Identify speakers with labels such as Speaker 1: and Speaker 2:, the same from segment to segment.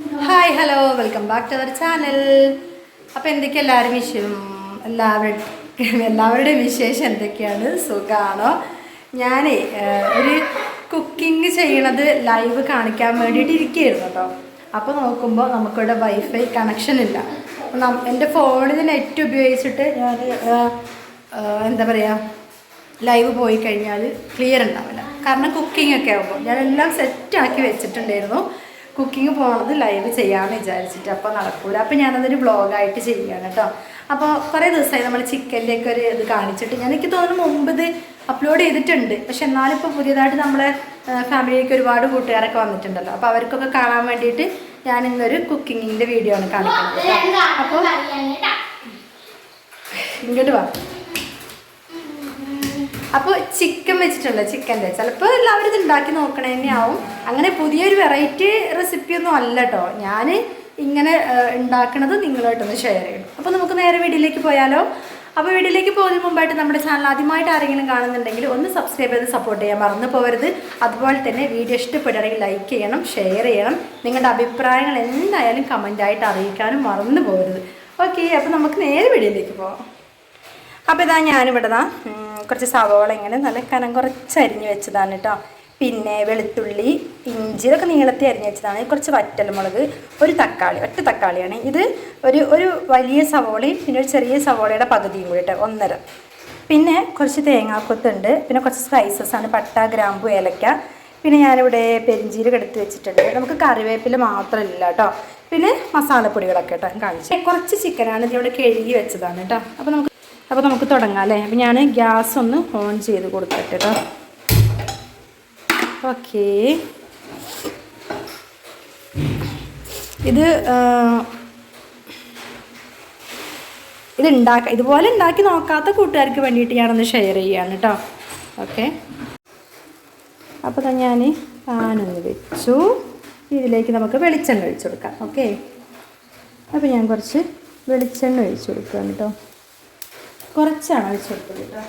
Speaker 1: Hi hello welcome back to our channel അപ്പോൾ എന്തൊക്കെ എല്ലാവരും വിഷയം? എല്ലാവരുടെ എല്ലാവരുടെയും വിശേഷം എന്തൊക്കെയാണ്? സുഖമാണോ ഞാൻ ഒരു കുക്കിംഗ് ചെയ്യണത് ലൈവ് കാണിക്കാൻ വേണ്ടിയിട്ട് ഇരിക്കുകയായിരുന്നു കേട്ടോ. അപ്പോൾ നോക്കുമ്പോൾ നമുക്കിവിടെ വൈഫൈ കണക്ഷൻ ഇല്ല. എന്റെ ഫോണിൽ നെറ്റ് ഉപയോഗിച്ചിട്ട് ഞാൻ എന്താ പറയുക ലൈവ് പോയി കഴിഞ്ഞാൽ ക്ലിയർ ഉണ്ടാവില്ല. കാരണം കുക്കിംഗ് ഒക്കെ ആകുമ്പോൾ ഞാനെല്ലാം സെറ്റാക്കി വെച്ചിട്ടുണ്ടായിരുന്നു. കുക്കിംഗ് പോണത് ലൈവ് ചെയ്യാമെന്ന് വിചാരിച്ചിട്ട് അപ്പോൾ നടക്കൂല. അപ്പോൾ ഞാനതൊരു വ്ളോഗായിട്ട് ചെയ്യുകയാണ് കേട്ടോ. അപ്പോൾ കുറേ ദിവസമായി നമ്മൾ ചിക്കന്റെയൊക്കെ ഒരു ഇത് കാണിച്ചിട്ട്. ഞാൻ എനിക്ക് തോന്നുന്നു മുമ്പ് ഇത് അപ്ലോഡ് ചെയ്തിട്ടുണ്ട്. പക്ഷെ എന്നാലും ഇപ്പോൾ പുതിയതായിട്ട് നമ്മളെ ഫാമിലിയിലേക്ക് ഒരുപാട് കൂട്ടുകാരൊക്കെ വന്നിട്ടുണ്ടല്ലോ. അപ്പോൾ അവർക്കൊക്കെ കാണാൻ വേണ്ടിയിട്ട് ഞാൻ ഇന്നൊരു കുക്കിങ്ങിന്റെ വീഡിയോ ആണ് കാണിക്കുന്നത് അപ്പോൾ ഇങ്ങോട്ട് വാ. അപ്പോൾ ചിക്കൻ വെച്ചിട്ടുണ്ട് ചിക്കന്റെ. ചിലപ്പോൾ എല്ലാവരും ഇത് ഉണ്ടാക്കി നോക്കണേ തന്നെയാവും. അങ്ങനെ പുതിയൊരു വെറൈറ്റി റെസിപ്പി ഒന്നും അല്ല കേട്ടോ ഞാൻ ഇങ്ങനെ ഉണ്ടാക്കണത് നിങ്ങളായിട്ടൊന്ന് ഷെയർ ചെയ്യണം. അപ്പോൾ നമുക്ക് നേരെ വീഡിയോയിലേക്ക് പോയാലോ? അപ്പോൾ വീഡിയോയിലേക്ക് പോകുന്നതിന് മുമ്പായിട്ട് നമ്മുടെ ചാനൽ ആദ്യമായിട്ട് ആരെങ്കിലും കാണുന്നുണ്ടെങ്കിൽ ഒന്ന് സബ്സ്ക്രൈബ് ചെയ്ത് സപ്പോർട്ട് ചെയ്യാൻ മറന്നു പോകരുത്. അതുപോലെ തന്നെ വീഡിയോ ഇഷ്ടപ്പെടുകയാണെങ്കിൽ ലൈക്ക് ചെയ്യണം ഷെയർ ചെയ്യണം. നിങ്ങളുടെ അഭിപ്രായങ്ങൾ എന്തായാലും കമന്റായിട്ട് അറിയിക്കാനും മറന്നു പോകരുത്. ഓക്കെ അപ്പോൾ നമുക്ക് നേരെ വീഡിയോയിലേക്ക് പോകാം അപ്പോൾ ഇതാ ഞാനിവിടെ ഉം, കുറച്ച് സവോള ഇങ്ങനെ നല്ല കനം കുറച്ച് അരിഞ്ഞ് വെച്ചതാണ് കേട്ടോ. പിന്നെ വെളുത്തുള്ളി ഇഞ്ചി ഇതൊക്കെ നീളത്തി അരിഞ്ഞ് വെച്ചതാണ്. കുറച്ച് വറ്റൽമുളക് ഒരു തക്കാളി ഒറ്റ തക്കാളിയാണ്. ഇത് ഒരു ഒരു വലിയ സവോളയും പിന്നെ ഒരു ചെറിയ സവോളയുടെ പകുതിയും കൂടി കേട്ടോ ഒന്നര. പിന്നെ കുറച്ച് തേങ്ങാക്കൊത്തുണ്ട് പിന്നെ കുറച്ച് സ്പൈസസ് ആണ്. പട്ട ഗ്രാമ്പു ഏലക്ക. പിന്നെ ഞാനിവിടെ പെരിഞ്ചീരക എടുത്ത് വെച്ചിട്ടുണ്ട്. നമുക്ക് കറിവേപ്പില മാത്രമല്ല കേട്ടോ. പിന്നെ മസാലപ്പൊടികളൊക്കെ കേട്ടോ കാണിച്ചു. കുറച്ച് ചിക്കനാണ് ഇതിവിടെ കഴുകി വെച്ചതാണ് കേട്ടോ. അപ്പോൾ നമുക്ക് അപ്പോൾ നമുക്ക് തുടങ്ങാം അല്ലേ? അപ്പോൾ ഞാൻ ഗ്യാസ് ഒന്ന് ഓൺ ചെയ്ത് കൊടുത്തിട്ട് കേട്ടോ ഓക്കേ. ഇത് ഇത് ഉണ്ടാക്ക ഇതുപോലെ ഉണ്ടാക്കി നോക്കാത്ത കൂട്ടുകാർക്ക് വേണ്ടിയിട്ട് ഞാനൊന്ന് ഷെയർ ചെയ്യാണ് കേട്ടോ ഓക്കെ. അപ്പോൾ ഞാൻ പാനൊന്ന് വെച്ചു. ഇതിലേക്ക് നമുക്ക് വെളിച്ചെണ്ണ ഒഴിച്ചു കൊടുക്കാം. ഓക്കെ. അപ്പോൾ ഞാൻ കുറച്ച് വെളിച്ചെണ്ണ ഒഴിച്ചു കൊടുക്കുകയാണ് കേട്ടോ കുറച്ചാണ് ഒഴിച്ചു കൊടുത്തത് കേട്ടോ.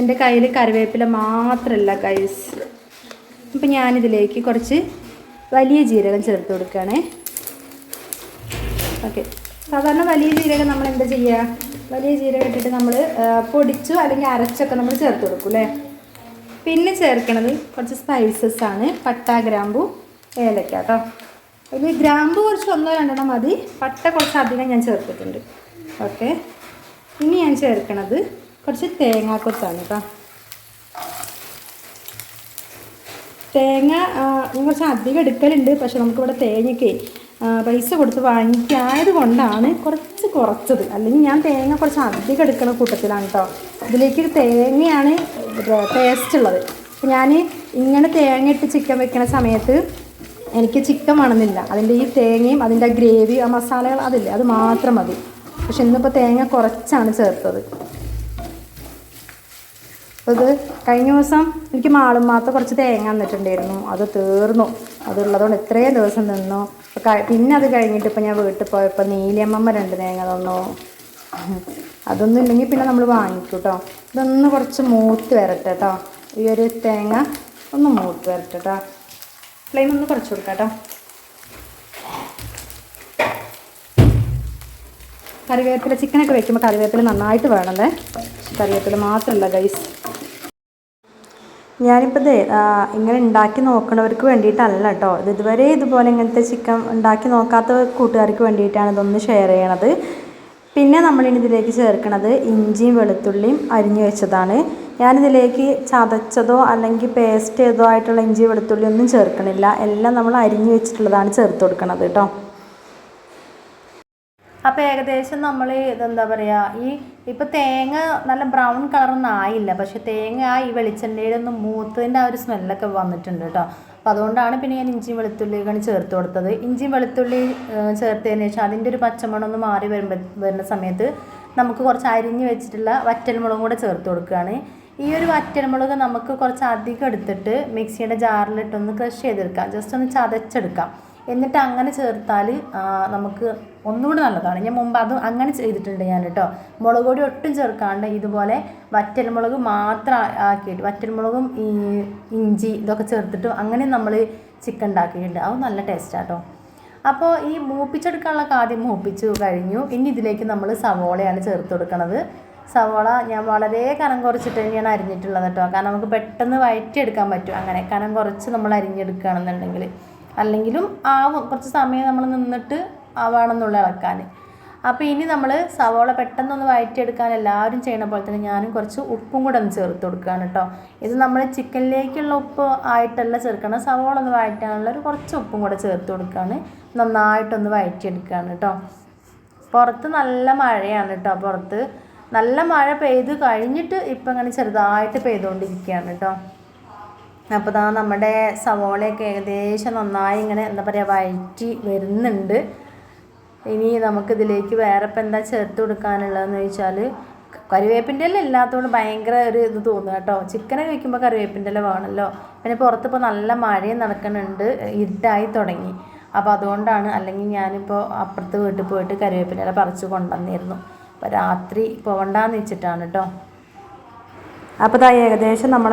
Speaker 1: എന്റെ കയ്യിൽ കറിവേപ്പില മാത്രമല്ല കൈസ് അപ്പം ഞാനിതിലേക്ക് കുറച്ച് വലിയ ജീരകം ചേർത്ത് കൊടുക്കുകയാണേ. ഓക്കെ സാധാരണ വലിയ ജീരകം നമ്മൾ എന്താ ചെയ്യുക? വലിയ ജീരകം ഇട്ടിട്ട് നമ്മൾ പൊടിച്ചു അല്ലെങ്കിൽ അരച്ചൊക്കെ നമ്മൾ ചേർത്ത് കൊടുക്കും അല്ലേ? പിന്നെ ചേർക്കണത് കുറച്ച് സ്പൈസസ് ആണ്. പട്ട ഗ്രാമ്പു ഏലക്ക കേട്ടോ. അതിൽ ഗ്രാമ്പു കുറച്ച് ഒന്നോ രണ്ടെണ്ണം മതി. പട്ട കുറച്ച് അധികം ഞാൻ ചേർത്തിട്ടുണ്ട്. ഓക്കെ. ഇനി ഞാൻ ചേർക്കണത് കുറച്ച് തേങ്ങാക്കൊത്താണ് കേട്ടോ തേങ്ങ കുറച്ച് അധികം എടുക്കലുണ്ട് പക്ഷെ നമുക്കിവിടെ തേങ്ങയ്ക്ക് പൈസ കൊടുത്ത് വാങ്ങിക്കായത് കൊണ്ടാണ് കുറച്ച് കുറച്ചത്. അല്ലെങ്കിൽ ഞാൻ തേങ്ങ കുറച്ച് അധികം എടുക്കുന്ന കൂട്ടത്തിലാണ് കേട്ടോ ഇതിലേക്ക് തേങ്ങയാണ് ടേസ്റ്റ് ഉള്ളത്. ഞാൻ ഇങ്ങനെ തേങ്ങ ഇട്ട് ചിക്കൻ വെക്കുന്ന സമയത്ത് എനിക്ക് ചിക്കൻ വേണമെന്നില്ല. അതിന്റെ ഈ തേങ്ങയും അതിന്റെ ഗ്രേവി ആ മസാലകൾ അതില്ലേ അത് മാത്രം മതി. പക്ഷെ ഇന്നിപ്പോൾ തേങ്ങ കുറച്ചാണ് ചേർത്തത്. ഇത് കഴിഞ്ഞ ദിവസം എനിക്ക് മാളും മാത്രം കുറച്ച് തേങ്ങ തന്നിട്ടുണ്ടായിരുന്നു. അത് തീർന്നു. അതുള്ളതുകൊണ്ട് ഇത്രയും ദിവസം നിന്നു. പിന്നെ അത് കഴിഞ്ഞിട്ട് ഇപ്പോൾ ഞാൻ വീട്ടിൽ പോയപ്പോൾ നീലിയമ്മമ്മ രണ്ട് തേങ്ങ തന്നു. അതൊന്നും ഇല്ലെങ്കിൽ പിന്നെ നമ്മൾ വാങ്ങിക്കും കേട്ടോ ഇതൊന്ന് കുറച്ച് മൂത്ത് വരട്ടെ കേട്ടോ ഈ ഒരു തേങ്ങ ഒന്ന് മൂത്ത് വരട്ടെ കേട്ടോ ഫ്ലെയിം ഒന്ന് കുറച്ച് കൊടുക്കാം കേട്ടോ കറിവേപ്പില ചിക്കനൊക്കെ വെക്കുമ്പോൾ കറിവേപ്പില നന്നായിട്ട് വേണമല്ലേ? കറിവേപ്പില മാത്രമല്ല ഗൈസ് ഞാനിപ്പോൾ ആ, ഇങ്ങനെ ഉണ്ടാക്കി നോക്കണവർക്ക് വേണ്ടിയിട്ടല്ല കേട്ടോ. ഇത് ഇതുവരെ ഇതുപോലെ ഇങ്ങനത്തെ ചിക്കൻ ഉണ്ടാക്കി നോക്കാത്ത കൂട്ടുകാർക്ക് വേണ്ടിയിട്ടാണ് ഇതൊന്ന് ഷെയർ ചെയ്യണത്. പിന്നെ നമ്മളിനി ഇതിലേക്ക് ചേർക്കണത് ഇഞ്ചിയും വെളുത്തുള്ളിയും അരിഞ്ഞു വെച്ചതാണ്. ഞാനിതിലേക്ക് ചതച്ചതോ അല്ലെങ്കിൽ പേസ്റ്റ് ചെയ്തോ ആയിട്ടുള്ള ഇഞ്ചി വെളുത്തുള്ളി ഒന്നും ചേർക്കണില്ല. എല്ലാം നമ്മൾ അരിഞ്ഞു വെച്ചിട്ടുള്ളതാണ് ചേർത്ത് കൊടുക്കണത് കേട്ടോ. അപ്പോൾ ഏകദേശം നമ്മൾ ഇതെന്താ പറയുക ഈ ഇപ്പോൾ തേങ്ങ നല്ല ബ്രൗൺ കളറൊന്നും ആയില്ല. പക്ഷെ തേങ്ങ ആ ഈ വെളിച്ചെണ്ണയുടെ ഒന്ന് മൂത്തതിന്റെ ആ ഒരു സ്മെല്ലൊക്കെ വന്നിട്ടുണ്ട് കേട്ടോ അപ്പോൾ അതുകൊണ്ടാണ് പിന്നെ ഞാൻ ഇഞ്ചിയും വെളുത്തുള്ളിയൊക്കെയാണ് ചേർത്ത് കൊടുത്തത്. ഇഞ്ചിയും വെളുത്തുള്ളി ചേർത്തതിന് ശേഷം അതിന്റെ ഒരു പച്ചമണം ഒന്ന് മാറി വരുമ്പോൾ വരുന്ന സമയത്ത് നമുക്ക് കുറച്ച് അരിഞ്ഞ് വെച്ചിട്ടുള്ള വറ്റൽമുളകും കൂടെ ചേർത്ത് കൊടുക്കുകയാണ് ഈ ഒരു വറ്റൽമുളക് നമുക്ക് കുറച്ച് അധികം എടുത്തിട്ട് മിക്സിയുടെ ജാറിലിട്ടൊന്ന് ക്രഷ് ചെയ്തെടുക്കാം. ജസ്റ്റ് ഒന്ന് ചതച്ചെടുക്കാം. എന്നിട്ട് അങ്ങനെ ചേർത്താൽ നമുക്ക് ഒന്നുകൂടി നല്ലതാണ്. ഞാൻ മുമ്പ് അത് അങ്ങനെ ചെയ്തിട്ടുണ്ട് ഞാൻ കേട്ടോ. മുളക് പൊടി ഒട്ടും ചേർക്കാണ്ട് ഇതുപോലെ വറ്റൽമുളക് മാത്രം ആക്കിയിട്ട് വറ്റൽമുളകും ഈ ഇഞ്ചി ഇതൊക്കെ ചേർത്തിട്ട് അങ്ങനെ നമ്മൾ ചിക്കൻ ഉണ്ടാക്കിയിട്ടുണ്ട്. അത് നല്ല ടേസ്റ്റാട്ടോ അപ്പോൾ ഈ മൂപ്പിച്ചെടുക്കാനുള്ള ആദ്യം മൂപ്പിച്ചു കഴിഞ്ഞു. ഇനി ഇതിലേക്ക് നമ്മൾ സവോളയാണ് ചേർത്ത് കൊടുക്കുന്നത് സവോള ഞാൻ വളരെ കനം കുറച്ചിട്ട് തന്നെയാണ് അരിഞ്ഞിട്ടുള്ളത് കേട്ടോ. കാരണം നമുക്ക് പെട്ടെന്ന് വഴറ്റിയെടുക്കാൻ പറ്റും. അങ്ങനെ കനം കുറച്ച് നമ്മൾ അരിഞ്ഞെടുക്കുകയാണെന്നുണ്ടെങ്കിൽ അല്ലെങ്കിലും ആവും. കുറച്ച് സമയം നമ്മൾ നിന്നിട്ട് ആവാണെന്നുള്ള ഇളക്കാൻ അപ്പോൾ ഇനി നമ്മൾ സവോള പെട്ടെന്നൊന്ന് വഴറ്റിയെടുക്കാൻ എല്ലാവരും ചെയ്യണ പോലെ തന്നെ ഞാനും കുറച്ച് ഉപ്പും കൂടെ ഒന്ന് ചേർത്ത് കൊടുക്കുകയാണ് കേട്ടോ. ഇത് നമ്മൾ ചിക്കനിലേക്കുള്ള ഉപ്പ് ആയിട്ടല്ല ചേർക്കണം. സവോള ഒന്ന് വഴറ്റാനുള്ള ഒരു കുറച്ച് ഉപ്പും കൂടെ ചേർത്ത് കൊടുക്കുകയാണ്. നന്നായിട്ടൊന്ന് വഴറ്റിയെടുക്കുകയാണ് കേട്ടോ. പുറത്ത് നല്ല മഴയാണ് കേട്ടോ. പുറത്ത് നല്ല മഴ പെയ്ത് കഴിഞ്ഞിട്ട് ഇപ്പം അങ്ങനെ ചെറുതായിട്ട് പെയ്തുകൊണ്ടിരിക്കുകയാണ് കേട്ടോ. അപ്പോൾ ഇതാ നമ്മുടെ സവോളയൊക്കെ ഏകദേശം നന്നായി ഇങ്ങനെ എന്താ പറയുക വഴറ്റി വരുന്നുണ്ട്. ഇനി നമുക്കിതിലേക്ക് വേറെ ഇപ്പം എന്താ ചേർത്ത് കൊടുക്കാനുള്ളതെന്ന് ചോദിച്ചാൽ കറിവേപ്പിന്റെ ഇല ഇല്ലാത്തതുകൊണ്ട് ഭയങ്കര ഒരു ഇത് തോന്നുക കേട്ടോ. ചിക്കനെ കഴിക്കുമ്പോൾ കറിവേപ്പിന്റെ ഇല വേണമല്ലോ. പിന്നെ പുറത്തിപ്പോൾ നല്ല മഴയും നടക്കുന്നുണ്ട് ഇരുട്ടായി തുടങ്ങി. അപ്പോൾ അതുകൊണ്ടാണ് അല്ലെങ്കിൽ ഞാനിപ്പോൾ അപ്പുറത്ത് വീട്ടിൽ പോയിട്ട് കറിവേപ്പിന്റെ ഇല പറിച്ച് കൊണ്ടുവന്നിരുന്നു. അപ്പോൾ രാത്രി പോകണ്ടെന്ന് വെച്ചിട്ടാണ് കേട്ടോ. അപ്പോൾ ഇതാ ഏകദേശം നമ്മൾ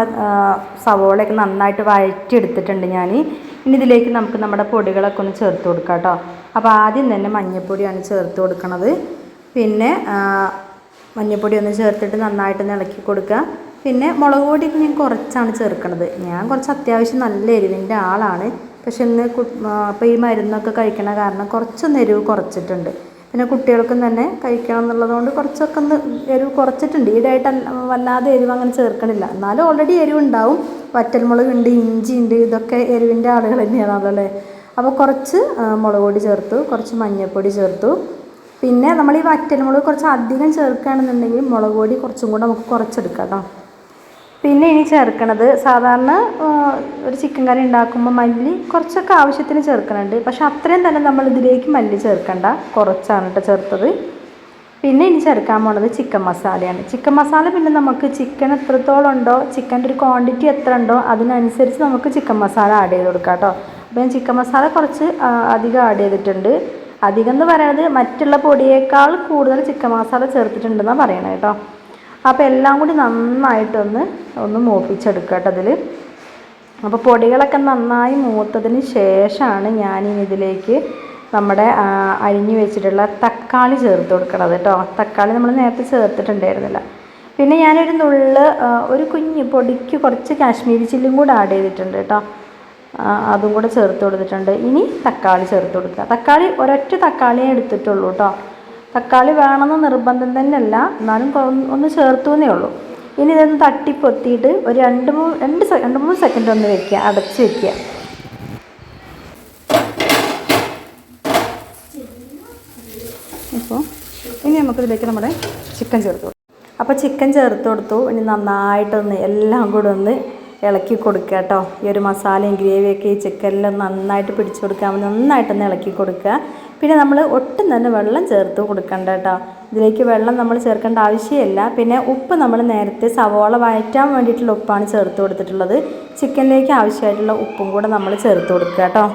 Speaker 1: സവോളയൊക്കെ നന്നായിട്ട് വഴറ്റിയെടുത്തിട്ടുണ്ട് ഞാൻ ഇനി ഇതിലേക്ക് നമുക്ക് നമ്മുടെ പൊടികളൊക്കെ ഒന്ന് ചേർത്ത് കൊടുക്കാം കേട്ടോ അപ്പോൾ ആദ്യം തന്നെ മഞ്ഞൾപ്പൊടിയാണ് ചേർത്ത് കൊടുക്കണത്. പിന്നെ മഞ്ഞൾപ്പൊടി ഒന്ന് ചേർത്തിട്ട് നന്നായിട്ട് ഇളക്കി കൊടുക്കുക പിന്നെ മുളക് പൊടിയൊക്കെ ഞാൻ കുറച്ചാണ് ചേർക്കണത്. ഞാൻ കുറച്ച് അത്യാവശ്യം നല്ല എരിവിന്റെ ആളാണ്. പക്ഷെ ഇന്ന് അപ്പോൾ ഈ മരുന്നൊക്കെ കഴിക്കണ കാരണം കുറച്ചൊന്ന് എരിവ് കുറച്ചിട്ടുണ്ട്. പിന്നെ കുട്ടികൾക്കും തന്നെ കഴിക്കണം എന്നുള്ളത് കൊണ്ട് കുറച്ചൊക്കെ ഒന്ന് എരിവ് കുറച്ചിട്ടുണ്ട്. ഈടായിട്ട് വല്ലാതെ എരിവ് അങ്ങനെ ചേർക്കണില്ല. എന്നാലും ഓൾറെഡി എരിവുണ്ടാവും വറ്റൽമുളകുണ്ട് വറ്റൽമുളക് ഉണ്ട് ഇഞ്ചി ഉണ്ട് ഇതൊക്കെ എരിവിന്റെ ആളുകൾ തന്നെയാണല്ലോ അല്ലേ? അപ്പോൾ കുറച്ച് മുളക് പൊടി ചേർത്തു കുറച്ച് മഞ്ഞൾപ്പൊടി ചേർത്തു. പിന്നെ നമ്മൾ ഈ വറ്റൽമുളക് കുറച്ച് അധികം ചേർക്കുകയാണെന്നുണ്ടെങ്കിൽ മുളക് പൊടി കുറച്ചും കൂടെ നമുക്ക് കുറച്ചെടുക്കാം കേട്ടോ. പിന്നെ ഇനി ചേർക്കണത് സാധാരണ ഒരു ചിക്കൻ കറി ഉണ്ടാക്കുമ്പോൾ മല്ലി കുറച്ചൊക്കെ ആവശ്യത്തിന് ചേർക്കുന്നുണ്ട് പക്ഷെ അത്രയും തന്നെ നമ്മൾ ഇതിലേക്ക് മല്ലി ചേർക്കണ്ട. കുറച്ചാണ് കേട്ടോ ചേർത്തത്. പിന്നെ ഇനി ചേർക്കാൻ പോണത് ചിക്കൻ മസാലയാണ്. ചിക്കൻ മസാല പിന്നെ നമുക്ക് ചിക്കൻ എത്രത്തോളം ഉണ്ടോ ചിക്കന്റെ ഒരു ക്വാണ്ടിറ്റി എത്ര ഉണ്ടോ അതിനനുസരിച്ച് നമുക്ക് ചിക്കൻ മസാല ആഡ് ചെയ്ത് കൊടുക്കാം കേട്ടോ അപ്പോൾ ഞാൻ ചിക്കൻ മസാല കുറച്ച് അധികം ആഡ് ചെയ്തിട്ടുണ്ട്. അധികം എന്ന് പറയുന്നത് മറ്റുള്ള പൊടിയേക്കാൾ കൂടുതൽ ചിക്കൻ മസാല ചേർത്തിട്ടുണ്ടെന്നാണ് പറയണത് കേട്ടോ അപ്പോൾ എല്ലാം കൂടി നന്നായിട്ടൊന്ന് ഒന്ന് മോപ്പിച്ചെടുക്കുക കേട്ടോ അതിൽ അപ്പോൾ പൊടികളൊക്കെ നന്നായി മൂത്തതിന് ശേഷമാണ് ഞാനിനി ഇതിലേക്ക് നമ്മുടെ അരിഞ്ഞു വെച്ചിട്ടുള്ള തക്കാളി ചേർത്ത് കൊടുക്കണത് കേട്ടോ. തക്കാളി നമ്മൾ നേരത്തെ ചേർത്തിട്ടുണ്ടായിരുന്നില്ല. പിന്നെ ഞാനൊരു നുള്ള് ഒരു കുഞ്ഞ് പൊടിക്ക് കുറച്ച് കാശ്മീരി ചില്ലും കൂടെ ആഡ് ചെയ്തിട്ടുണ്ട് കേട്ടോ. അതും കൂടെ ചേർത്ത് കൊടുത്തിട്ടുണ്ട്. ഇനി തക്കാളി ചേർത്ത് കൊടുക്കുക. തക്കാളി ഒരൊറ്റ തക്കാളിയെ എടുത്തിട്ടുള്ളൂ കേട്ടോ. തക്കാളി വേണമെന്ന് നിർബന്ധം തന്നെയല്ല. എന്നാലും ഒന്ന് ചേർത്തു എന്നേ ഉള്ളൂ. ഇനി ഇതൊന്ന് തട്ടി പൊത്തിയിട്ട് ഒരു രണ്ട് മൂന്ന് രണ്ട് രണ്ട് മൂന്ന് സെക്കൻഡ് ഒന്ന് വെക്കുക. അടച്ച് വെക്കുക. ഇപ്പോൾ ഇനി നമുക്കിതിലേക്ക് നമ്മുടെ ചിക്കൻ ചേർത്ത് അപ്പോൾ ചിക്കൻ ചേർത്ത് കൊടുത്തു. ഇനി നന്നായിട്ടൊന്ന് എല്ലാം കൂടെ ഒന്ന് ഇളക്കി കൊടുക്കുക കേട്ടോ. ഈ ഒരു മസാലയും ഗ്രേവിയൊക്കെ ഈ ചിക്കനിൽ നന്നായിട്ട് പിടിച്ചു കൊടുക്കാൻ നന്നായിട്ടൊന്ന് ഇളക്കി കൊടുക്കുക. പിന്നെ നമ്മൾ ഒട്ടും തന്നെ വെള്ളം ചേർത്ത് കൊടുക്കണ്ട കേട്ടോ. ഇതിലേക്ക് വെള്ളം നമ്മൾ ചേർക്കേണ്ട ആവശ്യമില്ല. പിന്നെ ഉപ്പ് നമ്മൾ നേരത്തെ സവോള വഴറ്റാൻ വേണ്ടിയിട്ടുള്ള ഉപ്പാണ് ചേർത്ത് കൊടുത്തിട്ടുള്ളത്. ചിക്കനിലേക്ക് ആവശ്യമായിട്ടുള്ള ഉപ്പും കൂടെ നമ്മൾ ചേർത്ത് കൊടുക്കുക കേട്ടോ.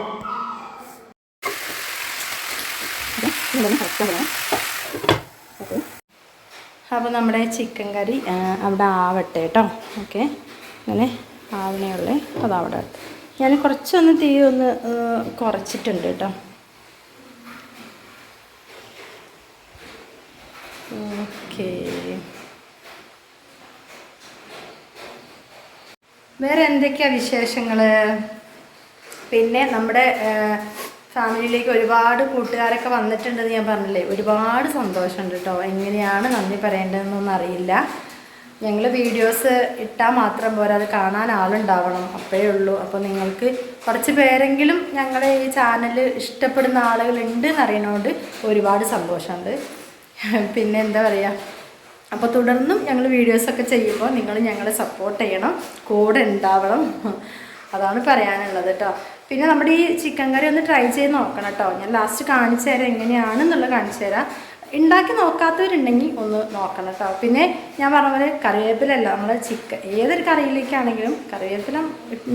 Speaker 1: അപ്പോൾ നമ്മുടെ ചിക്കൻ കറി അവിടെ ആവട്ടെ കേട്ടോ. ഓക്കെ. അങ്ങനെ ആവണേ ഉള്ളേ. അതവിടെ. ഞാൻ കുറച്ചൊന്ന് തീ ഒന്ന് കുറച്ചിട്ടുണ്ട് കേട്ടോ. ഓക്കെ. വേറെ എന്തൊക്കെയാണ് വിശേഷങ്ങൾ പിന്നെ നമ്മുടെ ഫാമിലിയിലേക്ക് ഒരുപാട് കൂട്ടുകാരൊക്കെ വന്നിട്ടുണ്ടെന്ന് ഞാൻ പറഞ്ഞില്ലേ? ഒരുപാട് സന്തോഷമുണ്ട് കേട്ടോ എങ്ങനെയാണ് നന്ദി പറയേണ്ടതെന്നൊന്നും അറിയില്ല. ഞങ്ങൾ വീഡിയോസ് ഇട്ടാൽ മാത്രം പോരാ. അത് കാണാൻ ആളുണ്ടാവണം. അപ്പോഴേ ഉള്ളൂ. അപ്പോൾ നിങ്ങൾക്ക് കുറച്ച് പേരെങ്കിലും ഞങ്ങളുടെ ഈ ചാനൽ ഇഷ്ടപ്പെടുന്ന ആളുകളുണ്ട് എന്നറിയണോണ്ട് ഒരുപാട് സന്തോഷമുണ്ട്. പിന്നെ എന്താ പറയുക അപ്പോൾ തുടർന്നും ഞങ്ങൾ വീഡിയോസൊക്കെ ചെയ്യുമ്പോൾ നിങ്ങൾ ഞങ്ങളെ സപ്പോർട്ട് ചെയ്യണം കൂടെ ഉണ്ടാവണം അതാണ് പറയാനുള്ളത് കേട്ടോ പിന്നെ നമ്മുടെ ഈ ചിക്കൻ കറി ഒന്ന് ട്രൈ ചെയ്ത് നോക്കണം കേട്ടോ ഞാൻ ലാസ്റ്റ് കാണിച്ചു തരാം എങ്ങനെയാണെന്നുള്ളത് കാണിച്ചു തരാം. ഉണ്ടാക്കി നോക്കാത്തവരുണ്ടെങ്കിൽ ഒന്ന് നോക്കണം കേട്ടോ പിന്നെ ഞാൻ പറഞ്ഞ പോലെ കറിവേപ്പിലല്ല നമ്മൾ ചിക്കൻ ഏതൊരു കറിയിലേക്കാണെങ്കിലും കറിവേപ്പില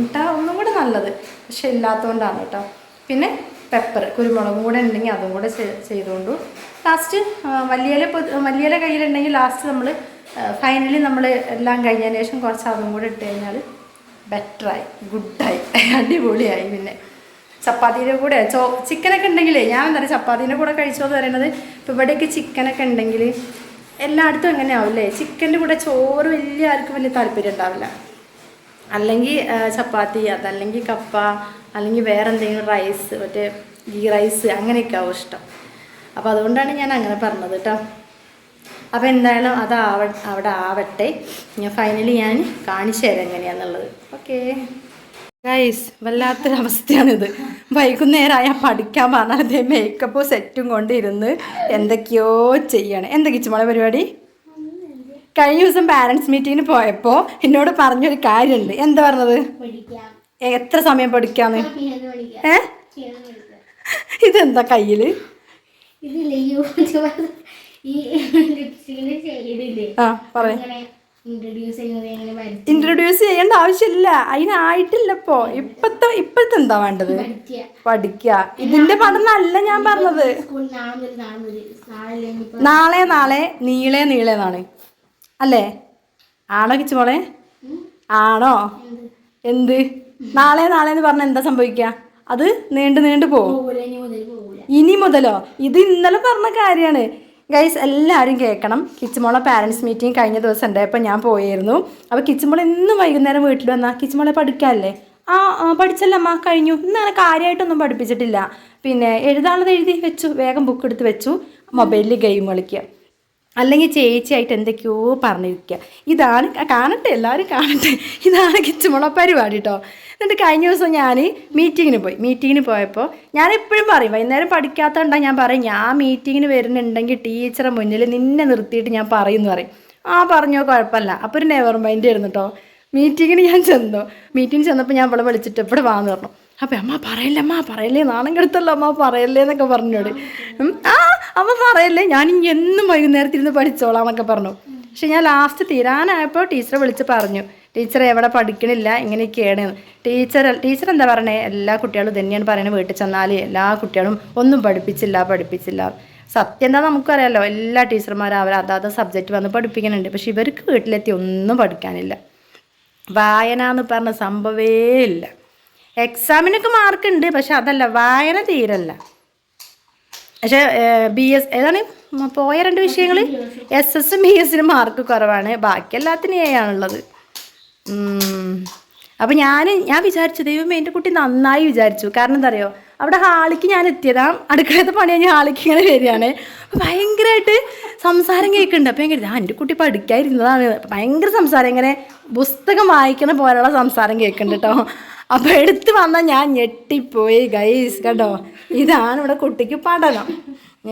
Speaker 1: ഇട്ടാൽ ഒന്നും കൂടെ നല്ലത്. പക്ഷെ ഇല്ലാത്തതുകൊണ്ടാണ് കേട്ടോ പിന്നെ പെപ്പർ കുരുമുളകും കൂടെ ഉണ്ടെങ്കിൽ അതും കൂടെ ചെയ്തുകൊണ്ടു. ലാസ്റ്റ് വലിയല വലിയല കയ്യിലുണ്ടെങ്കിൽ ലാസ്റ്റ് നമ്മൾ ഫൈനലി നമ്മൾ എല്ലാം കഴിഞ്ഞതിന് ശേഷം കുറച്ച് അതും കൂടെ ഇട്ട് കഴിഞ്ഞാൽ ബെറ്ററായി ഗുഡായി അടിപൊളിയായി പിന്നെ. ചപ്പാത്തിന്റെ കൂടെ ചോ ചിക്കനൊക്കെ ഉണ്ടെങ്കിലേ ഞാൻ എന്താ പറയുക ചപ്പാത്തിന്റെ കൂടെ കഴിച്ചോ എന്ന് പറയുന്നത് ഇപ്പോൾ ഇവിടെയൊക്കെ ചിക്കനൊക്കെ ഉണ്ടെങ്കിൽ എല്ലായിടത്തും എങ്ങനെയാവും ആവില്ലേ? ചിക്കന്റെ കൂടെ ചോറ് വലിയ ആർക്കും വലിയ താല്പര്യം ഉണ്ടാവില്ല. അല്ലെങ്കിൽ ചപ്പാത്തി അതല്ലെങ്കിൽ കപ്പ അല്ലെങ്കിൽ വേറെ എന്തെങ്കിലും റൈസ് മറ്റേ ഗീ റൈസ് അങ്ങനെയൊക്കെ ആവും ഇഷ്ടം. അപ്പോൾ അതുകൊണ്ടാണ് ഞാൻ അങ്ങനെ പറഞ്ഞത് കേട്ടോ. അപ്പോൾ എന്തായാലും അത് ആവ അവിടെ ആവട്ടെ. ഞാൻ ഫൈനലി ഞാൻ കാണിച്ചു തരാം എങ്ങനെയാണെന്നുള്ളത് ഓക്കേ ഗൈസ് വല്ലാത്തൊരവസ്ഥയാണിത്. വൈകുന്നേരമായ പഠിക്കാൻ പറഞ്ഞാൽ അതേ മേക്കപ്പും സെറ്റും കൊണ്ടിരുന്ന് എന്തൊക്കെയോ ചെയ്യണം. എന്തൊക്കെ മോളെ പരിപാടി? കഴിഞ്ഞ ദിവസം പാരൻസ് മീറ്റിങ്ങിന് പോയപ്പോൾ എന്നോട് പറഞ്ഞൊരു കാര്യമുണ്ട്. എന്താ പറഞ്ഞത്? എത്ര സമയം പഠിക്കാന്ന്? ഏ? ഇതെന്താ കയ്യിൽ?
Speaker 2: ഇൻട്രൊഡ്യൂസ്
Speaker 1: ചെയ്യേണ്ട ആവശ്യമില്ല. അതിനായിട്ടില്ല ഇപ്പോ. ഇപ്പത്തെ ഇപ്പോഴത്തെ എന്താ വേണ്ടത്?
Speaker 2: പഠിക്ക.
Speaker 1: പഠിക്കുക ഇതിന്റെ പഠനമല്ല ഞാൻ പറഞ്ഞത്.
Speaker 2: നാളെ നാളെ നാളെ
Speaker 1: നാളെ നാളെ അല്ലേ? ആണോ കിച്ചുമോളെ? ആണോ? എന്ത്? നാളെ നാളെ എന്ന് പറഞ്ഞാൽ എന്താ സംഭവിക്കുക അത് നീണ്ടു നീണ്ടു പോകും
Speaker 2: ഇനി
Speaker 1: മുതലോ? ഇത് ഇന്നലെ പറഞ്ഞ കാര്യമാണ് ഗൈസ് എല്ലാവരും കേൾക്കണം. കിച്ചുമോളെ പാരൻസ് മീറ്റിംഗ് കഴിഞ്ഞ ദിവസം ഉണ്ടായപ്പോൾ ഞാൻ പോയായിരുന്നു അപ്പോൾ കിച്ചുമോൾ ഇന്നും വൈകുന്നേരം വീട്ടിൽ വന്നാൽ കിച്ചുമോളെ പഠിക്കാമല്ലേ ആ പഠിച്ചല്ലോ അമ്മ കഴിഞ്ഞു. ഇന്നങ്ങനെ കാര്യമായിട്ടൊന്നും പഠിപ്പിച്ചിട്ടില്ല. പിന്നെ എഴുതാനുള്ളത് എഴുതി വെച്ചു. വേഗം ബുക്ക് എടുത്ത് വെച്ചു. മൊബൈലിൽ ഗെയിം കളിക്കുക അല്ലെങ്കിൽ ചേച്ചിയായിട്ട് എന്തൊക്കെയോ പറഞ്ഞിരിക്കുക ഇതാണ് കാണട്ടെ എല്ലാവരും കാണട്ടെ. ഇതാണ് കിച്ചുമുള പരിപാടി കേട്ടോ എന്നിട്ട് കഴിഞ്ഞ ദിവസം ഞാൻ മീറ്റിങ്ങിന് പോയി. മീറ്റിങ്ങിന് പോയപ്പോൾ ഞാൻ എപ്പോഴും പറയും വൈകുന്നേരം പഠിക്കാത്തതുകൊണ്ടാണ് ഞാൻ പറയും ഞാൻ മീറ്റിങ്ങിന് വരുന്നുണ്ടെങ്കിൽ ടീച്ചറെ മുന്നിൽ നിന്നെ നിർത്തിയിട്ട് ഞാൻ പറയും എന്ന് പറയും. ആ പറഞ്ഞോ കുഴപ്പമില്ല. അപ്പോൾ ഒരു നെവർ മൈൻഡ് ആയിരുന്നു കേട്ടോ മീറ്റിങ്ങിന് ഞാൻ ചെന്നു. മീറ്റിങ്ങിന് ചെന്നപ്പോൾ ഞാൻ ഇവിടെ വിളിച്ചിട്ട് ഇവിടെ വാന്ന് പറഞ്ഞു. അപ്പം അമ്മ പറയല്ലേ അമ്മ പറയല്ലേ നാണം കെടുത്തല്ലോ അമ്മ പറയല്ലേ എന്നൊക്കെ പറഞ്ഞോട്. ആ അമ്മ പറയല്ലേ ഞാൻ ഇനി എന്നും വൈകുന്നേരത്തിരുന്ന് പഠിച്ചോളാം എന്നൊക്കെ പറഞ്ഞു. പക്ഷെ ഞാൻ ലാസ്റ്റ് തീരാനായപ്പോൾ ടീച്ചറെ വിളിച്ച് പറഞ്ഞു. ടീച്ചർ എവിടെ പഠിക്കണില്ല? ഇങ്ങനെയൊക്കെയാണ്. ടീച്ചർ ടീച്ചർ എന്താ പറയണേ? എല്ലാ കുട്ടികളും തന്നെയാണ് പറയുന്നത് വീട്ടിൽ ചെന്നാൽ എല്ലാ കുട്ടികളും ഒന്നും പഠിപ്പിച്ചില്ല പഠിപ്പിച്ചില്ല. സത്യം എന്താ നമുക്കറിയാലോ എല്ലാ ടീച്ചർമാരും അവർ അതാത് സബ്ജക്റ്റ് വന്ന് പഠിപ്പിക്കുന്നുണ്ട്. പക്ഷെ ഇവർക്ക് വീട്ടിലെത്തി ഒന്നും പഠിക്കാനില്ല. വായന എന്ന് പറഞ്ഞ സംഭവേ ഇല്ല. എക്സാമിനൊക്കെ മാർക്കുണ്ട് പക്ഷെ അതല്ല വായന തീരല്ല. പക്ഷേ ബി എസ് ഏതാണ്? പോയ രണ്ട് വിഷയങ്ങൾ എസ് എസും ബി എസിന് മാർക്ക് കുറവാണ്. ബാക്കി എല്ലാത്തിനും എ ആണുള്ളത്. അപ്പം ഞാൻ ഞാൻ വിചാരിച്ചു ദൈവമേ എന്റെ കുട്ടി നന്നായി വിചാരിച്ചു. കാരണം എന്താ അറിയോ? അവിടെ ഹാളിക്ക് ഞാൻ എത്തിയതാ. അടുക്കളത്തെ പണി കഴിഞ്ഞ് ഹാളിക്ക് ഇങ്ങനെ വരികയാണ്. ഭയങ്കരമായിട്ട് സംസാരം കേൾക്കുന്നുണ്ട്. അപ്പം ഞാൻ കരുതി, എന്റെ കുട്ടി പഠിക്കാതിരുന്നതാണ്. ഭയങ്കര സംസാരം. ഇങ്ങനെ പുസ്തകം വായിക്കുന്ന പോലെയുള്ള സംസാരം കേൾക്കുന്നുണ്ട് കേട്ടോ അപ്പോൾ എടുത്തു വന്ന ഞാൻ ഞെട്ടിപ്പോയി ഗൈസ് കേട്ടോ ഇതാണ് ഇവിടെ കുട്ടിക്ക് പഠനം.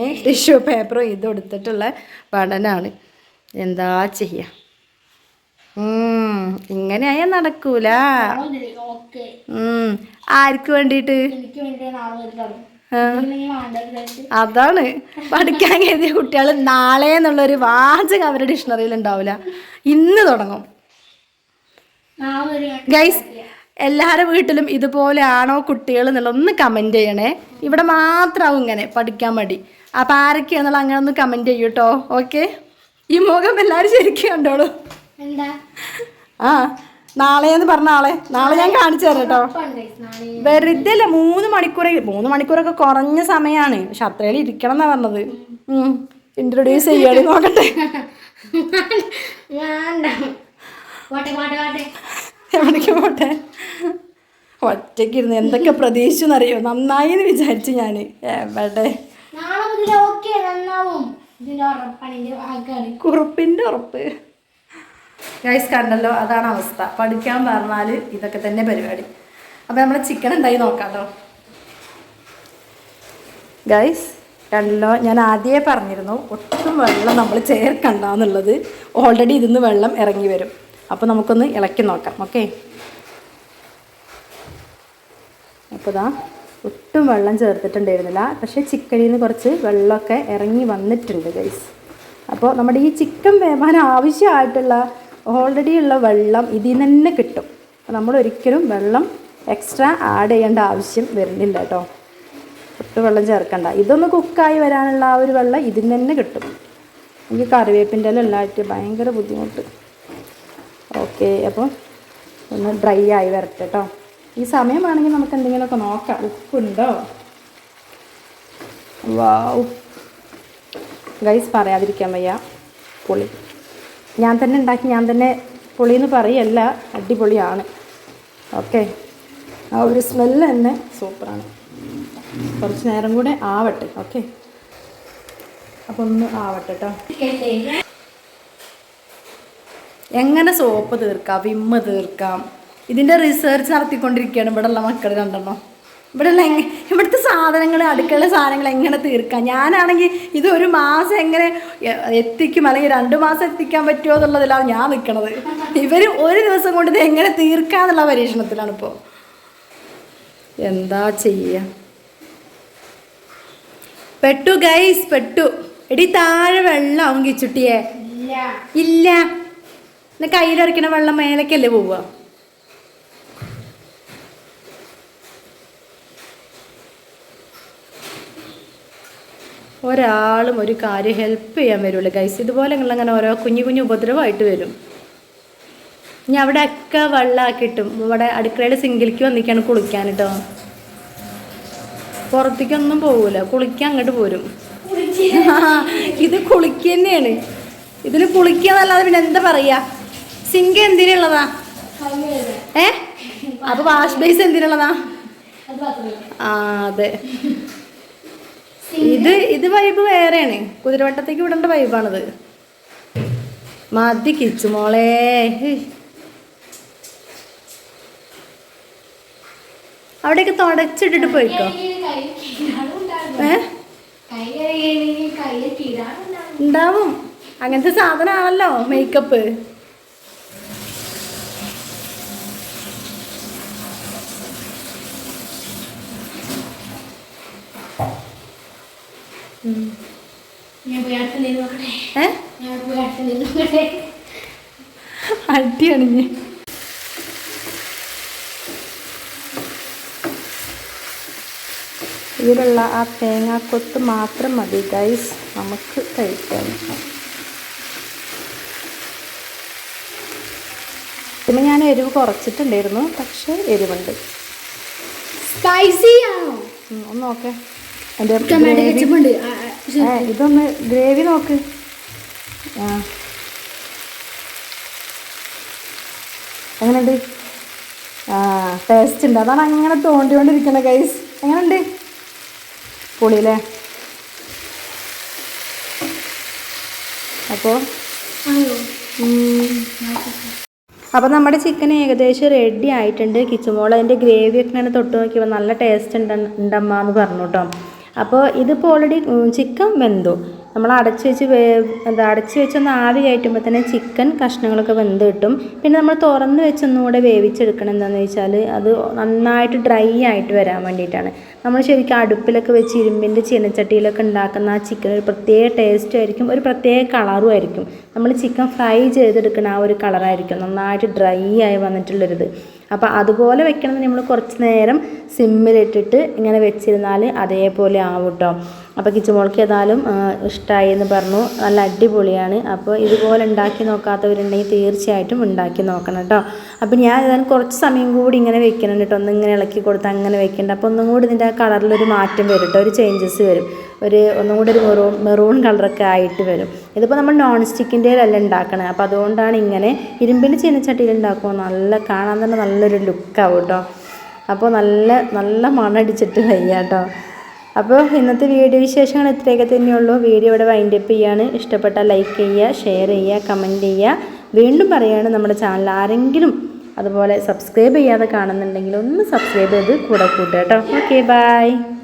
Speaker 1: ഏ ടിഷ്യൂ പേപ്പറും ഇതും എടുത്തിട്ടുള്ള പഠനമാണ് എന്താ ചെയ്യുക ഇങ്ങനെയായ നടക്കൂല. ആർക്ക്
Speaker 2: വേണ്ടിട്ട്?
Speaker 1: അതാണ്. പഠിക്കാൻ കരുതിയ കുട്ടികൾ നാളെ എന്നുള്ളൊരു വാചകം അവരുടെ ഡിക്ഷണറിയിൽ ഉണ്ടാവില്ല ഇന്ന് തുടങ്ങും. ഗൈസ് എല്ലാവരുടെ വീട്ടിലും ഇതുപോലെ ആണോ കുട്ടികൾ എന്നുള്ള ഒന്ന് കമന്റ് ചെയ്യണേ. ഇവിടെ മാത്രമാവും ഇങ്ങനെ പഠിക്കാൻ മടി അപ്പം ആരൊക്കെയാണെന്നുള്ള അങ്ങനെ ഒന്ന് കമന്റ് ചെയ്യൂ കേട്ടോ ഓക്കെ ഈ മുഖം എല്ലാവരും ശരിക്കും കണ്ടോളൂ.
Speaker 2: എന്താ?
Speaker 1: ആ നാളെ എന്ന് പറഞ്ഞ ആളെ. നാളെ ഞാൻ കാണിച്ചു തരാം കേട്ടോ വെറുതെ അല്ല മൂന്ന് മണിക്കൂർ മൂന്ന് മണിക്കൂറൊക്കെ കുറഞ്ഞ സമയമാണ് പക്ഷെ അത്രയും ഇരിക്കണം എന്നാ പറഞ്ഞത്. ഇൻട്രൊഡ്യൂസ് ചെയ്യാതെ നോക്കട്ടെ.
Speaker 2: വേണ്ട.
Speaker 1: എവിടേക്ക് പോട്ടെ ഒറ്റയ്ക്കിരുന്ന് എന്തൊക്കെ പ്രതീക്ഷിച്ചെന്നറിയോ? നന്നായി എന്ന് വിചാരിച്ചു ഞാൻ എവിടെ? കുറുപ്പിന്റെ ഉറപ്പ്. ഗൈസ് കണ്ടല്ലോ? അതാണ് അവസ്ഥ. പഠിക്കാൻ പറഞ്ഞാൽ ഇതൊക്കെ തന്നെ പരിപാടി. അപ്പോൾ നമ്മൾ ചിക്കൻ എന്തായി നോക്കാമല്ലോ ഗൈസ് കണ്ടല്ലോ? ഞാൻ ആദ്യമേ പറഞ്ഞിരുന്നു ഒട്ടും വെള്ളം നമ്മൾ ചേർക്കണ്ട എന്നുള്ളത്. ഓൾറെഡി ഇതിന്ന് വെള്ളം ഇറങ്ങി വരും. അപ്പോൾ നമുക്കൊന്ന് ഇളക്കി നോക്കാം ഓക്കെ അപ്പോൾ ഇതാ ഒട്ടും വെള്ളം ചേർത്തിട്ടുണ്ടായിരുന്നില്ല. പക്ഷേ ചിക്കനിൽ നിന്ന് കുറച്ച് വെള്ളമൊക്കെ ഇറങ്ങി വന്നിട്ടുണ്ട് ഗൈസ് അപ്പോൾ നമ്മുടെ ഈ ചിക്കൻ വേവാൻ ആവശ്യമായിട്ടുള്ള ഓൾറെഡി ഉള്ള വെള്ളം ഇതിൽ നിന്ന് തന്നെ കിട്ടും. നമ്മൾ ഒരിക്കലും വെള്ളം എക്സ്ട്രാ ആഡ് ചെയ്യേണ്ട ആവശ്യം വരുന്നില്ല കേട്ടോ. ഒട്ടും വെള്ളം ചേർക്കണ്ട. ഇതൊന്ന് കുക്കായി വരാനുള്ള ആ ഒരു വെള്ളം ഇതിൽ നിന്ന് തന്നെ കിട്ടും. എനിക്ക് കറിവേപ്പിന്റെ എല്ലാം ഉണ്ടായിട്ട് ഭയങ്കര ബുദ്ധിമുട്ട്. ഓക്കെ അപ്പോൾ ഒന്ന് ഡ്രൈ ആയി വരട്ടെ കേട്ടോ ഈ സമയമാണെങ്കിൽ നമുക്ക് എന്തെങ്കിലുമൊക്കെ നോക്കാം. ഉപ്പുണ്ടോ? വാവ്. ഗൈസ് പറയാതിരിക്കാൻ വയ്യ. പൊളി. ഞാൻ തന്നെ ഉണ്ടാക്കി ഞാൻ തന്നെ പൊളി എന്ന് പറയല്ല. അടിപൊളിയാണ്. ഓക്കെ. ആ ഒരു സ്മെല്ല് തന്നെ സൂപ്പറാണ്. കുറച്ച് നേരം കൂടെ ആവട്ടെ. ഓക്കെ. അപ്പോൾ ഒന്ന് ആവട്ടെ കേട്ടോ എങ്ങനെ സോപ്പ് തീർക്കാം വിമ്മ് തീർക്കാം? ഇതിന്റെ റിസർച്ച് നടത്തിക്കൊണ്ടിരിക്കുകയാണ് ഇവിടെയുള്ള മക്കൾ രണ്ടെണ്ണം ഇവിടെയുള്ള ഇവിടുത്തെ സാധനങ്ങൾ അടുക്കള സാധനങ്ങൾ എങ്ങനെ തീർക്കാം? ഞാനാണെങ്കിൽ ഇത് ഒരു മാസം എങ്ങനെ എത്തിക്കും? അല്ലെങ്കിൽ രണ്ട് മാസം എത്തിക്കാൻ പറ്റുമോ എന്നുള്ളതിലാണ് ഞാൻ നിൽക്കണത് ഇവർ ഒരു ദിവസം കൊണ്ട് ഇത് എങ്ങനെ തീർക്കാന്നുള്ള പരീക്ഷണത്തിലാണ് ഇപ്പോൾ എന്താ ചെയ്യുക പെട്ടു ഗൈസ് പെട്ടു. എടി താഴെ വെള്ളം കിച്ചുട്ടിയെ
Speaker 2: ഇല്ല.
Speaker 1: ഇല്ല എന്നാ കയ്യിലിറക്കണ വെള്ളം മേലേക്കല്ലേ പോവുക? ഒരാളും ഒരു കാര്യം ഹെൽപ്പ് ചെയ്യാൻ വരുള്ളൂ. ഗൈസ് ഇതുപോലെ നിങ്ങൾ അങ്ങനെ ഓരോ കുഞ്ഞു കുഞ്ഞു ഉപദ്രവമായിട്ട് വരും. ഇനി അവിടെ ഒക്കെ വെള്ളമാക്കിയിട്ടും ഇവിടെ അടുക്കളയിൽ സിങ്കിലേക്ക് വന്നിക്കാണ് കുളിക്കാൻ കേട്ടോ പുറത്തേക്കൊന്നും പോകൂല കുളിക്കാൻ അങ്ങോട്ട് പോരും. ഇത് കുളിക്കുക തന്നെയാണ്. ഇതിന് കുളിക്കുക എന്നല്ലാതെ പിന്നെ എന്താ പറയാ? സിങ്ക് എന്തിനുള്ളതാ? ഏ? അപ്പൊ വാഷ് ബേസ് എന്തിനുള്ളതാ? ആ അതെ. ഇത് ഇത് വൈബ് വേറെയാണ്. കുതിരവട്ടത്തേക്ക് വിടേണ്ട വൈബാണിത് മതി കിച്ചു മോളെ. അവിടെയൊക്കെ തുടച്ചിട്ടിട്ട് പോയിക്കോ? ഏ? ഉണ്ടാവും. അങ്ങനത്തെ സാധനമാണല്ലോ മേക്കപ്പ്
Speaker 2: ഞാൻ പോയി അടുത്ത് നിന്ന് നോക്കട്ടെ.
Speaker 1: ഏ?
Speaker 2: ഞാൻ പോയി അടുത്ത് നിന്ന് നോക്കട്ടെ.
Speaker 1: അടിയാണ് ഇതിലുള്ള ആ തേങ്ങാക്കൊത്ത് മാത്രം മതി ഗൈസ് നമുക്ക് കഴിക്കാൻ പിന്നെ ഞാൻ എരിവ് കുറച്ചിട്ടുണ്ടായിരുന്നു പക്ഷേ എരിവുണ്ട്.
Speaker 2: സ്പൈസി ആണോ?
Speaker 1: ഉം, ഒന്ന് നോക്കേ.
Speaker 2: എന്റെ
Speaker 1: ഗ്രേവി. ഇതൊന്ന് ഗ്രേവി നോക്ക്. ആ. എങ്ങനെയുണ്ട്? ആ ടേസ്റ്റ് ഉണ്ട്. അതാണ് അങ്ങനെ തോണ്ടിക്കൊണ്ടിരിക്കുന്നത് ഗൈസ് എങ്ങനെയുണ്ട്? പൊളിയല്ലേ? അപ്പോൾ അപ്പോൾ നമ്മുടെ ചിക്കൻ ഏകദേശം റെഡി ആയിട്ടുണ്ട്. കിച്ചുമോൾ അതിന്റെ ഗ്രേവിയൊക്കെ ഇങ്ങനെ തൊട്ട് നോക്കിയപ്പോൾ നല്ല ടേസ്റ്റ് ഉണ്ട് ഉണ്ടമ്മ എന്ന് പറഞ്ഞു കേട്ടോ അപ്പോൾ ഇതിപ്പോൾ ഓൾറെഡി ചിക്കൻ വെന്തു. നമ്മൾ അടച്ച് വെച്ച് എന്താ അടച്ച് വെച്ചൊന്ന് ആവി കയറ്റുമ്പോൾ തന്നെ ചിക്കൻ കഷ്ണങ്ങളൊക്കെ വെന്ത് കിട്ടും. പിന്നെ നമ്മൾ തുറന്ന് വെച്ചൊന്നുകൂടെ വേവിച്ചെടുക്കണം എന്താണെന്ന് വെച്ചാൽ അത് നന്നായിട്ട് ഡ്രൈ ആയിട്ട് വരാൻ വേണ്ടിയിട്ടാണ്. നമ്മൾ ശരിക്കും അടുപ്പിലൊക്കെ വെച്ച് ഇരുമ്പിന്റെ ചീനച്ചട്ടിയിലൊക്കെ ഉണ്ടാക്കുന്ന ആ ചിക്കൻ ഒരു പ്രത്യേക ടേസ്റ്റും ആയിരിക്കും ഒരു പ്രത്യേക കളറും ആയിരിക്കും. നമ്മൾ ചിക്കൻ ഫ്രൈ ചെയ്തെടുക്കുന്ന ആ ഒരു കളറായിരിക്കും നന്നായിട്ട് ഡ്രൈ ആയി വന്നിട്ടുള്ളൊരിത്. അപ്പോൾ അതുപോലെ വെക്കണമെന്ന് നമ്മൾ കുറച്ച് നേരം സിമ്മിലിട്ടിട്ട് ഇങ്ങനെ വെച്ചിരുന്നാൽ അതേപോലെ ആവും കേട്ടോ അപ്പോൾ കിച്ചു മുളക്ക് ഏതായാലും ഇഷ്ടമായി എന്ന് പറഞ്ഞു. നല്ല അടിപൊളിയാണ്. അപ്പോൾ ഇതുപോലെ ഉണ്ടാക്കി നോക്കാത്തവരുണ്ടെങ്കിൽ തീർച്ചയായിട്ടും ഉണ്ടാക്കി നോക്കണം കേട്ടോ. അപ്പോൾ ഞാൻ ഏതായാലും കുറച്ച് സമയം കൂടി ഇങ്ങനെ വെക്കണം കേട്ടോ. ഒന്ന് ഇങ്ങനെ ഇളക്കി കൊടുത്ത് അങ്ങനെ വെക്കേണ്ട. അപ്പോൾ ഒന്നും കൂടി ഇതിന്റെ കളറിലൊരു മാറ്റം വരും കേട്ടോ. ഒരു ചേഞ്ചസ് വരും. ഒരു ഒന്നും കൂടി ഒരു മെറൂൺ മെറൂൺ കളറൊക്കെ ആയിട്ട് വരും. ഇതിപ്പോൾ നമ്മൾ നോൺ സ്റ്റിക്കിന്റെയിലല്ല ഉണ്ടാക്കണേ. അപ്പോൾ അതുകൊണ്ടാണ് ഇങ്ങനെ ഇരുമ്പിന്റെ ചീനച്ചട്ടിയിൽ ഉണ്ടാക്കുമ്പോൾ നല്ല കാണാൻ തന്നെ നല്ലൊരു ലുക്കാവും കേട്ടോ. അപ്പോൾ നല്ല നല്ല മണടിച്ചിട്ട് വയ്യ കേട്ടോ. അപ്പോൾ ഇന്നത്തെ വീഡിയോ വിശേഷങ്ങൾ ഇത്രയൊക്കെ തന്നെയുള്ളൂ വീഡിയോ ഇവിടെ വൈൻഡപ്പ് ചെയ്യാണ്. ഇഷ്ടപ്പെട്ടാൽ ലൈക്ക് ചെയ്യുക ഷെയർ ചെയ്യുക കമന്റ് ചെയ്യുക. വീണ്ടും പറയുകയാണ് നമ്മുടെ ചാനൽ ആരെങ്കിലും അതുപോലെ സബ്സ്ക്രൈബ് ചെയ്യാതെ കാണുന്നുണ്ടെങ്കിൽ ഒന്ന് സബ്സ്ക്രൈബ് ചെയ്ത് കൂടെ കൂട്ടുക കേട്ടോ. Okay bye